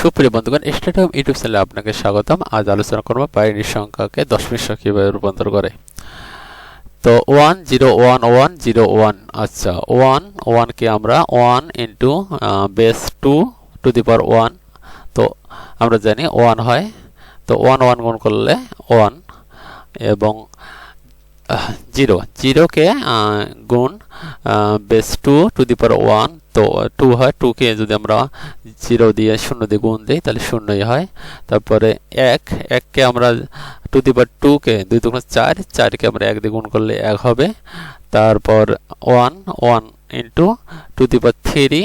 সুপ্রিয় বন্ধুগণ, stadium YouTube চ্যানেলে আপনাকে স্বাগতম। আজ আলোচনা করব বাইনারি সংখ্যাকে দশমিক সংখ্যা কীভাবে রূপান্তর করে। তো one zero one one zero one আচ্ছা ওয়ান ওয়ানকে আমরা one into base two to the power one তো আমরা জানি ওয়ান হয়, তো ওয়ান ওয়ান গুণ করলে ওয়ান এবং জিরো। জিরোকে গুণ base two to the power one তো টু হয় টুকে যদি আমরা জিরো দিয়ে শূন্য দিয়ে গুণ দিই, তাহলে শূন্যই হয়। তারপরে এক, এককে আমরা টু দি পাওয়ার টুকে দুই দুগুণ চার, চারকে আমরা এক দিয়ে গুণ করলে এক হবে। তারপর one one into two to power three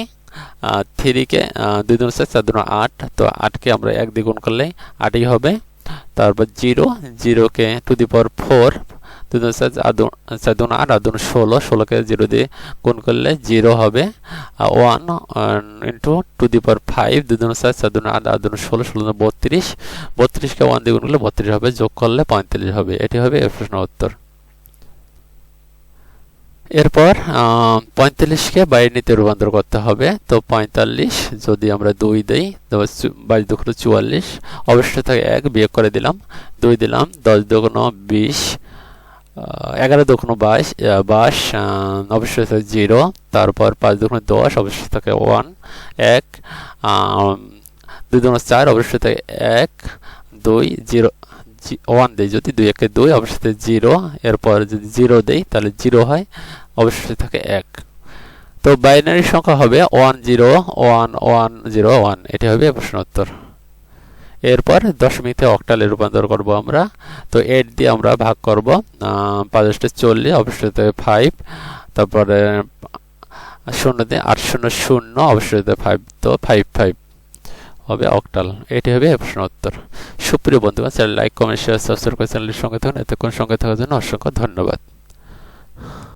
থ্রিকে দুই দুগুণ চার চার দুগুণ আট, তো আটকে আমরা এক দিয়ে গুণ করলে আটই হবে। তারপর জিরো, জিরোকে টু দি পাওয়ার ফোর দুই দুন চার দুন আট আর দুন ষোলো, ষোলোকে জিরো দিয়ে গুণ করলে জিরো হবে। ওয়ান ইন্টু টু দি পাওয়ার ফাইভ দুই দুন চার চার দুন আট আর দুন ষোলো ষোলো বত্রিশ, বত্রিশকে ওয়ান দিয়ে গুণ করলে বত্রিশ হবে, যোগ করলে পঁয়তাল্লিশ হবে। এটি হবে এর প্রশ্ন উত্তর। এরপর পঁয়তাল্লিশকে বাইরে রূপান্তর করতে হবে। তো পঁয়তাল্লিশ যদি আমরা দুই দিই বাইশ দুঃখ চুয়াল্লিশ অবশ্যই থাকে এক, বিয়োগ করে দিলাম। দুই দিলাম, দশ দুগুণ বিশ এগারো দুগুণ বাইশ বাইশ অবশ্যই জিরো, তারপর পাঁচ দুগুণ দশ অবশ্যই থাকে ওয়ান, এক দুই দুগুণ চার অবশ্যই থাকে এক, দুই, জিরো ওয়ান দিই। যদি দুই একে দুই অবশ্যই জিরো, এরপর যদি জিরো দেই, তাহলে জিরো হয় অবশ্যই থাকে এক। তো বাইনারি সংখ্যা হবে one zero, one one zero, one এটি হবে প্রশ্ন উত্তর। এরপর দশমিকে অক্টালে রূপান্তর করব আমরা। তো এইট দিয়ে আমরা ভাগ করব পাঁচটা চল্লিশ অবশ্যই ফাইভ তারপরে শূন্য দিয়ে আট শূন্য শূন্য অবশ্যই ফাইভ তো ফাইভ ফাইভ হবে অক্টাল এটি হবে প্রশ্ন উত্তর। সুপ্রিয় বন্ধুগণ channel like, comment share subscribe করে চ্যানেলের সঙ্গে থাকুন। এতক্ষণ সঙ্গে থাকার জন্য অসংখ্য ধন্যবাদ।